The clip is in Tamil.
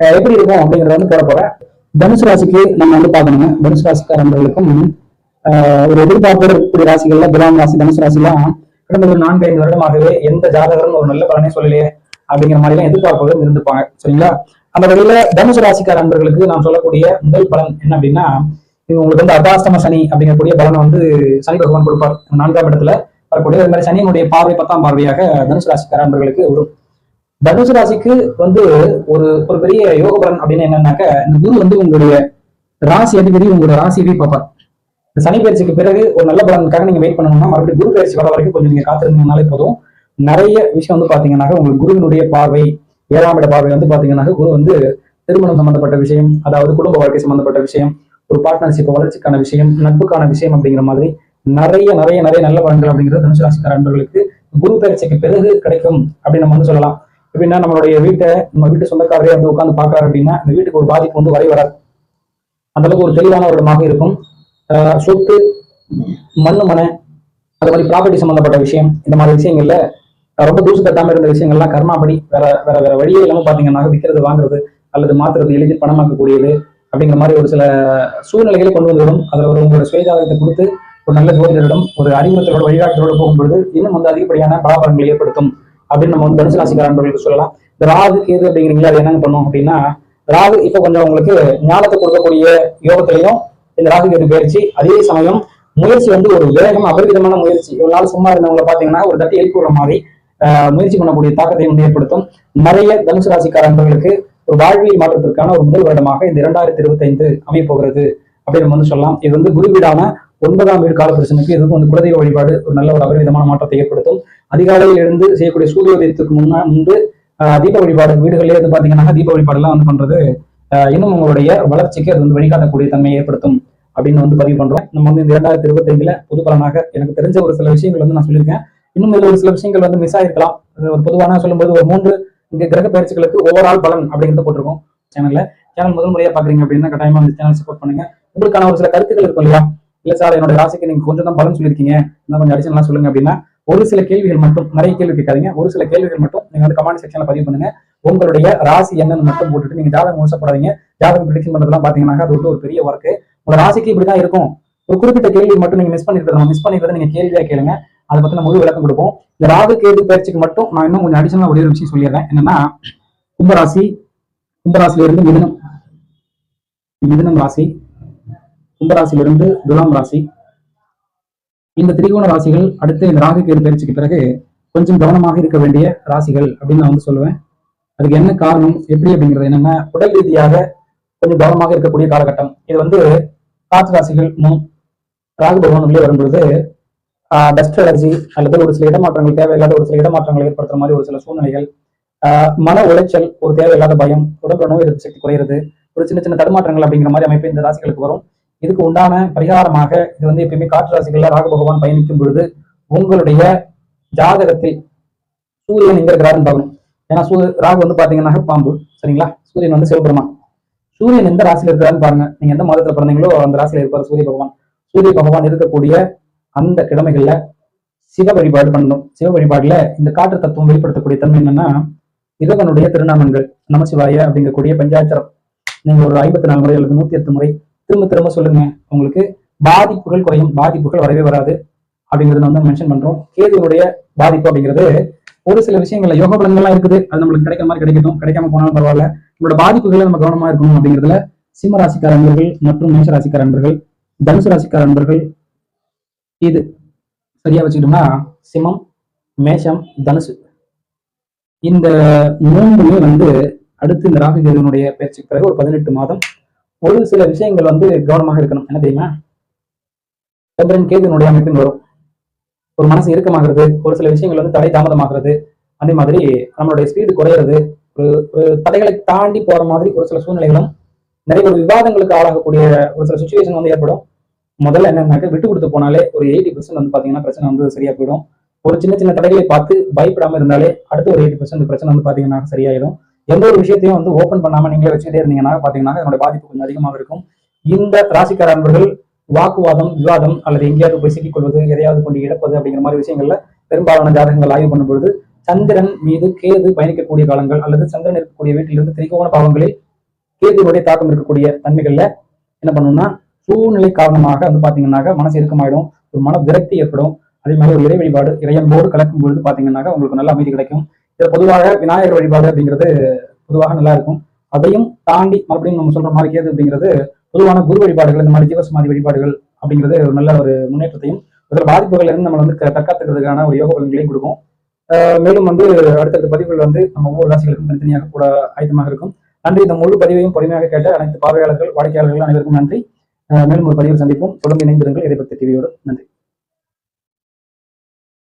எப்படி இருக்கும் அப்படிங்கறத வந்து போட போறேன். தனுசு ராசிக்கு நம்ம வந்து பார்க்கணுங்க. தனுசு ராசிக்காரர்களுக்கும் ஆஹ் ஒரு எதிர்பார்ப்பு இருக்கக்கூடிய ராசிகள்ல துலாம் ராசி தனுசு ராசிலாம் கடந்த ஒரு நான்கு ஐந்து வருடமாகவே எந்த ஜாதகரும் ஒரு நல்ல பலனே சொல்லலையே அப்படிங்கிற மாதிரி எல்லாம் எதிர்பார்ப்புகள் இருந்துப்பாங்க சரிங்களா? அந்த வகையில தனுசு ராசிக்கார நண்பர்களுக்கு நான் சொல்லக்கூடிய முதல் பலன் என்ன அப்படின்னா இது உங்களுக்கு வந்து அர்த்தாஷ்டம சனி அப்படிங்கக்கூடிய பலனை வந்து சனி பகவான் கொடுப்பார். நான்காம் இடத்துல வரக்கூடிய அது மாதிரி சனியினுடைய பார்வை பத்தாம் பார்வையாக தனுசு ராசிக்கார நண்பர்களுக்கு வரும். தனுசு ராசிக்கு வந்து ஒரு ஒரு பெரிய யோக பலன் அப்படின்னு என்னன்னாக்க இந்த குரு வந்து உங்களுடைய ராசி அதிபதி உங்களுடைய ராசியவே பார்ப்பார்? இந்த சனி பயிற்சிக்கு பிறகு ஒரு நல்ல பலனுக்காக நீங்க வெயிட் பண்ணணும்னா மறுபடியும் குரு பயிற்சி வர வரைக்கும் கொஞ்சம் நீங்க காத்திருந்தீங்கனாலே போதும். நிறைய விஷயம் வந்து பாத்தீங்கன்னாக்க உங்களுக்கு குருவினுடைய பார்வை ஏழாம் இட பார்வை வந்து பாத்தீங்கன்னாக்க குரு வந்து திருமணம் சம்பந்தப்பட்ட விஷயம் அதாவது குடும்ப வாழ்க்கை சம்பந்தப்பட்ட விஷயம் ஒரு பார்ட்னர்ஷிப் வளர்ச்சிக்கான விஷயம் நட்புக்கான விஷயம் அப்படிங்கிற மாதிரி நிறைய நிறைய நிறைய நல்ல பலன்கள் அப்படிங்கிறது தனுசு ராசிக்கார அன்பர்களுக்கு குரு பயிற்சிக்கு பிறகு கிடைக்கும் அப்படின்னு நம்ம வந்து சொல்லலாம். எப்படின்னா நம்மளுடைய வீட்டை நம்ம வீட்டு சொந்தக்காரரே வந்து உட்காந்து பார்க்கறாரு அப்படின்னா இந்த வீட்டுக்கு ஒரு பாதிப்பு வந்து வரை வராது. அந்த அளவுக்கு ஒரு தெளிவான ஒரு இடமாக இருக்கும். சொத்து மண்ணு மனை அது மாதிரி ப்ராப்பர்ட்டி சம்பந்தப்பட்ட விஷயம் இந்த மாதிரி விஷயங்கள்ல ரொம்ப தூசு கட்டாம இருந்த விஷயங்கள்லாம் கர்மாப்படி வேற வேற வேற வழியே இல்லாம பாத்தீங்கன்னா விற்கிறது வாங்குறது அல்லது மாத்துறது எளிதில் பணமாக்கக்கூடியது அப்படிங்கிற மாதிரி ஒரு சில சூழ்நிலைகளை கொண்டு வந்துவிடும் அதுல ஒரு உங்களோட சுயஜாதகத்தை கொடுத்து ஒரு நல்ல ஜோதிடரிடம் ஒரு அறிமுகத்தோட வழிகாட்டுகளோட போகும்பொழுது இன்னும் வந்து அதிகப்படியான பலாபலன்களை ஏற்படுத்தும். அப்படின்னு நம்ம வந்து தனுசு ராசிக்கார அன்பர்களுக்கு சொல்லலாம். இந்த ராகு கேது அப்படிங்கிறீங்களா அது என்னங்க பண்ணும் அப்படின்னா ராகு இப்ப கொஞ்சம் உங்களுக்கு ஞானத்தை கொடுக்கக்கூடிய யோகத்திலையும் இந்த ராகு கேது பயிற்சி அதே சமயம் முயற்சி வந்து ஒரு வேகம் அபரிதமான முயற்சி. இவ்வளவு நாள் சும்மா இருந்தவங்களை பாத்தீங்கன்னா ஒரு தட்டி எழுப்பிடுற மாதிரி முயற்சி பண்ணக்கூடிய தாக்கத்தை வந்து ஏற்படுத்தும். நிறைய தனுசு ராசிக்கார அன்பர்களுக்கு ஒரு வாழ்வியல் மாற்றத்திற்கான ஒரு முதல் வருடமாக இந்த இரண்டாயிரத்தி இருபத்தி ஐந்து அமைய போகிறது அப்படின்னு வந்து சொல்லலாம். இது வந்து குருவீடான ஒன்பதாம் வீடு கால பிரச்சனைக்கு இதுக்கு வந்து குலதெய்வ வழிபாடு ஒரு நல்ல ஒரு அபரிவிதமான மாற்றத்தை ஏற்படுத்தும். அதிகாலையில் எழுந்து செய்யக்கூடிய சூரியோதயத்துக்கு முன்னா முன்பு ஆஹ், தீப வழிபாடு வீடுகளிலே வந்து பாத்தீங்கன்னா தீப வழிபாடு எல்லாம் வந்து பண்றது இன்னும் உங்களுடைய வளர்ச்சிக்கு அது வந்து வழிகாட்டக்கூடிய தன்மையை ஏற்படுத்தும் அப்படின்னு வந்து பதிவு பண்றோம். நம்ம வந்து இந்த இரண்டாயிரத்தி இருபத்தி ஐந்துல புது பலனாக எனக்கு தெரிஞ்ச ஒரு சில விஷயங்கள் வந்து நான் சொல்லியிருக்கேன். இன்னும் இதுல ஒரு சில விஷயங்கள் வந்து மிஸ் ஆயிருக்கலாம். ஒரு பொதுவான சொல்லும்போது ஒரு மூன்று இங்க கிரக பயிற்சிகளுக்கு ஓவரால் பலன் அப்படிங்கிறது போட்டிருக்கோம். சேனல்ல சேனல் முதல் முறையா பாக்குறீங்க அப்படின்னா கட்டாயமா இந்த சேனல் சப்போர்ட் பண்ணுங்க. உங்களுக்கான ஒரு சில கருத்துக்கள் இருக்கும் இல்லையா? இல்ல சார் என்னோட ராசிக்கு நீங்க கொஞ்சம் தான் பலன் சொல்லியிருக்கீங்க இன்னும் கொஞ்சம் அடிஷனலா சொல்லுங்க அப்படின்னா ஒரு சில கேள்விகள் மட்டும் நிறைய கேள்வி கேட்காதீங்க. ஒரு சில கேள்விகள் மட்டும் நீங்க வந்து கமெண்ட் செக்ஷன்ல பதிவு பண்ணுங்க. உங்களுடைய ராசி என்னன்னு மட்டும் போட்டுட்டு நீங்க ஜாதகம் மோசப்படாதீங்க ஜாதகம் ப்ரிடிக்ஷன் பண்றதுலாம் பாத்தீங்கன்னா அது வந்து ஒரு பெரிய ஒர்க்கு உங்க ராசிக்கு இப்படிதான் இருக்கும். ஒரு குறிப்பிட்ட கேள்வி மட்டும் நீங்க மிஸ் பண்ணிருக்கிறது மிஸ் பண்ணிருக்கிறத நீங்க கேள்வியா கேளுங்க. அதை பத்தின முழு விளக்கம் கொடுப்போம். இந்த ராகு கேது பயிற்சிக்கு மட்டும் நான் இன்னும் கொஞ்சம் அடிஷனலா ஒரே ஒரு விஷயம் சொல்லிடுறேன். என்னன்னா கும்பராசி கும்பராசில இருந்து மிதனம் மிதனம் ராசி. கும்பராசியிலிருந்து துலாம் ராசி. இந்த திரிகோண ராசிகள் அடுத்து இந்த ராகு கேது பயிற்சிக்கு பிறகு கொஞ்சம் கவனமாக இருக்க வேண்டிய ராசிகள் அப்படின்னு நான் வந்து சொல்லுவேன். அதுக்கு என்ன காரணம் எப்படி அப்படிங்கிறது என்னன்னா உடல் ரீதியாக கொஞ்சம் கவனமாக இருக்கக்கூடிய காலகட்டம். இது வந்து காற்று ராசிகள் ராகு பகவான் உள்ளே வரும்பொழுது டஸ்ட் அலர்ஜி அல்லது ஒரு சில இடமாற்றங்கள் தேவையில்லாத ஒரு சில இடமாற்றங்களை ஏற்படுத்துற மாதிரி ஒரு சில சூழ்நிலைகள் ஆஹ் மன உளைச்சல் ஒரு தேவையில்லாத பயம் உடல் நோய் எதிர்ப்பு சக்தி குறையிறது ஒரு சின்ன சின்ன தடுமாற்றங்கள் அப்படிங்கிற மாதிரி அமைப்பு இந்த ராசிகளுக்கு வரும். இதுக்கு உண்டான பரிகாரமாக இது வந்து எப்பயுமே காற்று ராசிகள்ல ராகு பகவான் பயணிக்கும் பொழுது உங்களுடைய ஜாதகத்தில் சூரியன் எங்க இருக்கிறாருன்னு பார்க்கணும். ஏன்னா சூரிய ராகு வந்து பாத்தீங்கன்னா பாம்பு சரிங்களா? சூரியன் வந்து சிவபெருமான். சூரியன் எந்த ராசியில இருக்கிறான்னு பாருங்க. நீங்க எந்த மாதத்துல பிறந்தீங்களோ அந்த ராசியில இருப்பார் சூரிய பகவான். சூரிய பகவான் இருக்கக்கூடிய அந்த கிழமைகள்ல சிவ வழிபாடு பண்ணணும். சிவ வழிபாடுல இந்த காற்று தத்துவம் வெளிப்படுத்தக்கூடிய தன்மை என்னன்னா இறைவனுடைய திருநாமங்கள் நமசிவாய அப்படிங்கக்கூடிய பஞ்சாட்சரம். நீங்க ஒரு ஐம்பத்தி நாலு முறை அல்லது நூத்தி எட்டு முறை திரும்ப திரும்ப சொல்லுங்க. உங்களுக்கு பாதிப்புகள் குறையும். பாதிப்புகள் வரவே வராது அப்படிங்கறத வந்து மென்ஷன் பண்றோம். கேதுவுடைய பாதிப்பு அப்படிங்கிறது ஒரு சில விஷயங்கள்ல யோக பலன்கள்லாம் இருக்குது. அது நம்மளுக்கு கிடைக்கிற மாதிரி கிடைக்கட்டும். கிடைக்காம போனாலும் பரவாயில்ல. நம்மளோட பாதிப்புகளை நம்ம கவனமா இருக்கணும் அப்படிங்கிறதுல சிம்ம ராசிக்கார அன்பர்கள் மற்றும் மேஷ ராசிக்கார அன்பர்கள் தனுசு ராசிக்கார அன்பர்கள் இது சரியா வச்சுக்கிட்டோம்னா சிம்மம் மேஷம் தனுசு. இந்த மூணுமே வந்து அடுத்து இந்த ராகு கேதுவனுடைய பேச்சுக்கு பிறகு ஒரு பதினெட்டு மாதம் ஒரு சில விஷயங்கள் வந்து கவனமாக இருக்கணும். என்ன தெரியுமா? சந்திரன் கேதுனுடைய அமைப்பின் வரும். ஒரு மனசு இறுக்கமாகிறது. ஒரு சில விஷயங்கள் வந்து தடை தாமதமாகிறது. அதே மாதிரி நம்மளுடைய ஸ்பீடு குறையிறது. ஒரு ஒரு தடைகளை தாண்டி போற மாதிரி ஒரு சில சூழ்நிலைகளும் நிறைய ஒரு விவாதங்களுக்கு ஆளாகக்கூடிய ஒரு சில சுச்சுவேஷன் வந்து ஏற்படும். முதல்ல என்னன்னாக்க விட்டு கொடுத்து போனாலே ஒரு எயிட்டி பர்சன்ட் வந்து பாத்தீங்கன்னா பிரச்சனை வந்து சரியா போயிடும். ஒரு சின்ன சின்ன தடைகளை பார்த்து பயப்படாம இருந்தாலே அடுத்த ஒரு எயிட்டி பர்சன்ட் பிரச்சனை வந்து பாத்தீங்கன்னா சரியாயிடும். எந்த ஒரு விஷயத்தையும் வந்து ஓப்பன் பண்ணாம நீங்களே வச்சுக்கிட்டே இருந்தீங்கன்னா பாத்தீங்கன்னா என்னோட பாதிப்பு கொஞ்சம் அதிகமாக இருக்கும். இந்த ராசிக்கார அன்பர்கள் வாக்குவாதம் விவாதம் அல்லது எங்கேயாவது போய் சிக்கிக்கொள்வது எதையாவது கொண்டு இழப்பது அப்படிங்கிற மாதிரி விஷயங்கள்ல பெரும்பாலான ஜாதகங்கள் ஆய்வு பண்ணும்பொழுது சந்திரன் மீது கேது பயணிக்கக்கூடிய காலங்கள் அல்லது சந்திரன் இருக்கக்கூடிய வீட்டிலிருந்து திரிகோண பாவங்களில் கேதுவுடைய தாக்கம் இருக்கக்கூடிய தன்மைகள்ல என்ன பண்ணணும்னா சூழ்நிலை காரணமாக வந்து பாத்தீங்கன்னாக்க மனசு இறுக்கமாயிடும் ஒரு மன விரக்தி ஏற்படும். அதே மாதிரி ஒரு இறை வழிபாடு இறையன்போடு கலக்கும் பொழுது பாத்தீங்கன்னாக்க உங்களுக்கு நல்ல அமைதி கிடைக்கும். பொதுவாக விநாயகர் வழிபாடு அப்படிங்கிறது பொதுவாக நல்லா இருக்கும். அதையும் தாண்டி மறுபடியும் நம்ம சொல்ற மாதிரி கேது அப்படிங்கிறது பொதுவான குரு வழிபாடுகள் இந்த மாதிரி ஜீவசமாதி வழிபாடுகள் அப்படிங்கிறது ஒரு நல்ல ஒரு முன்னேற்றத்தையும் இதில் பாதிப்புகள் இருந்து நம்ம வந்து க- தற்காத்துக்கிறதுக்கான ஒரு யோக பலன்களையும் கொடுக்கும். மேலும் வந்து அடுத்தடுத்த பதிவுகள் வந்து நம்ம ஒவ்வொரு ராசிகளுக்கும் தனித்தனியாக கூட ஆயத்தமாக இருக்கும். நன்றி. இந்த முழு பதிவையும் பொறுமையாக கேட்ட அனைத்து பார்வையாளர்கள் வாடிக்கையாளர்கள் அனைவருக்கும் நன்றி. மேலும் ஒரு பதிவில் சந்திப்போம். தொடர்ந்து இணைந்திருங்கள். இதை பற்றி டிவியோடு நன்றி.